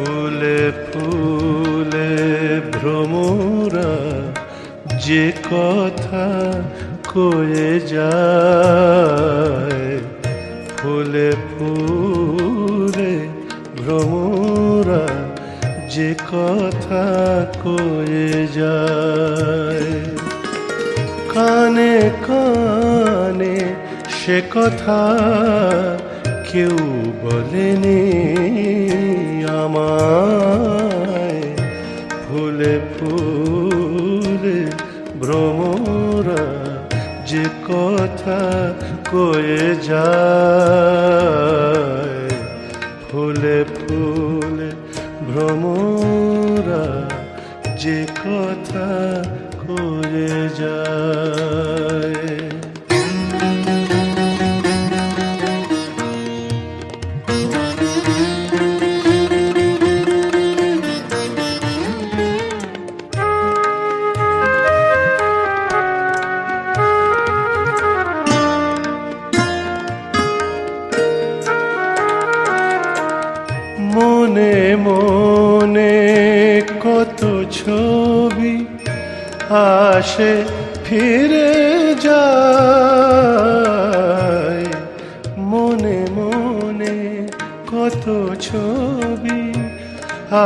ফুলে ফুলে ভ্রমরা যে কথা কয়ে যায়। ফুলে ফুলে ভ্রমরা যে কথা কয়ে যায়। কানে কানে সে কথা কেউ বলেনি আমায়। ফুলে ফুলে ভ্রমরা যে কথা কয়ে যায়। ফুলে ফুলে ভ্রমরা যে কথা কয়ে যায়। কত ছবি আসে, ফিরে যায়। মনে মনে কত ছবি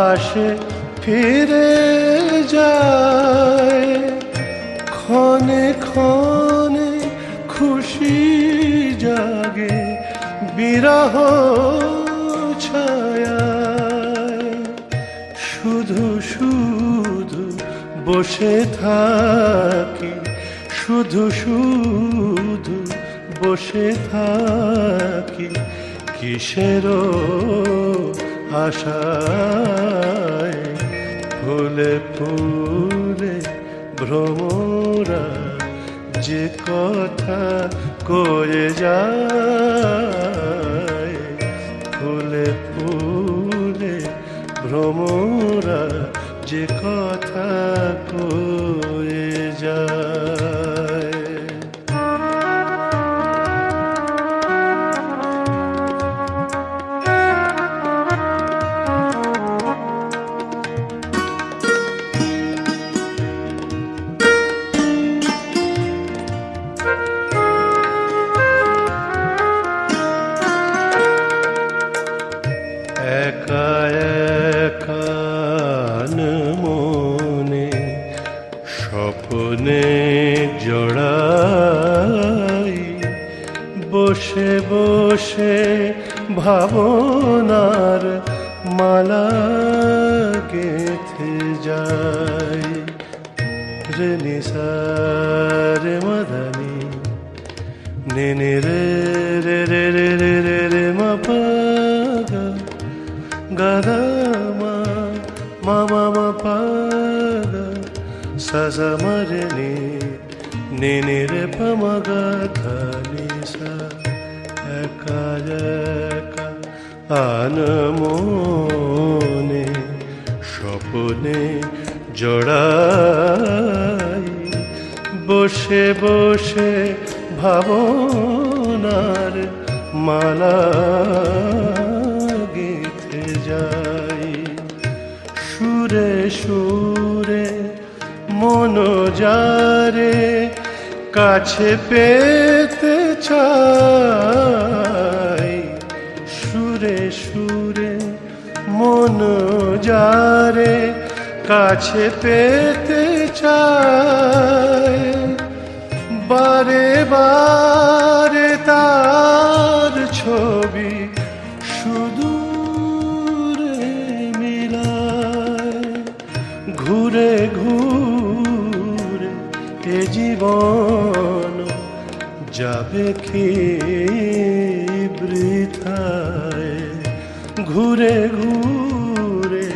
আসে, ফিরে যায়। ক্ষণে ক্ষণে খুশি জাগে বিরহ বসে থাকি, শুধু শুধু বসে থাকি। কিসেরও আশায় ফুলে ফুলে ভ্রমরা যে কথা কয়ে যায়। একা একান মনে স্বপ্নে জড়াই। বসে বসে ভাবনার মালা গেথে যাই রে নিসা রে মদনী, নেনে রে রে রে রে রে রে প মা গা ধা নি সা একা একা আনমনে স্বপনে জড়াই বসে বসে ভাবনার মালা যাই। সুরে সুরে মনোজারে কাছে পেতে চাই। সুরে সুরে মন যারে কাছে পেতে চায় বারে বারে তার ছবি শুধু জীবন যাবে কি বৃথায় ঘুরে ঘুরে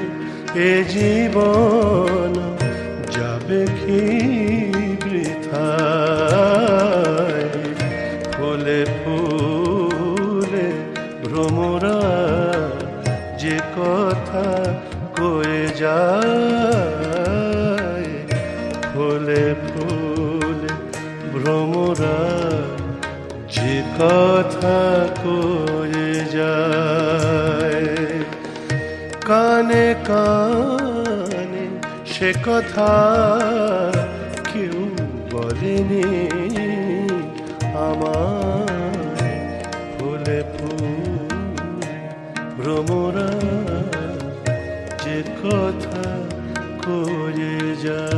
এ জীবন যাবে কি বৃথায় ফুলে ফুলে ভ্রমরা যে কথা কয়ে যায়। ফুলে ফুলে ভ্রমরা যে কথা কয়ে যায়। কানে কানে সে কথা কেউ বলেনি। আমায় ফুলে ফুল ভ্রমরা যে কথা কয়ে যায়।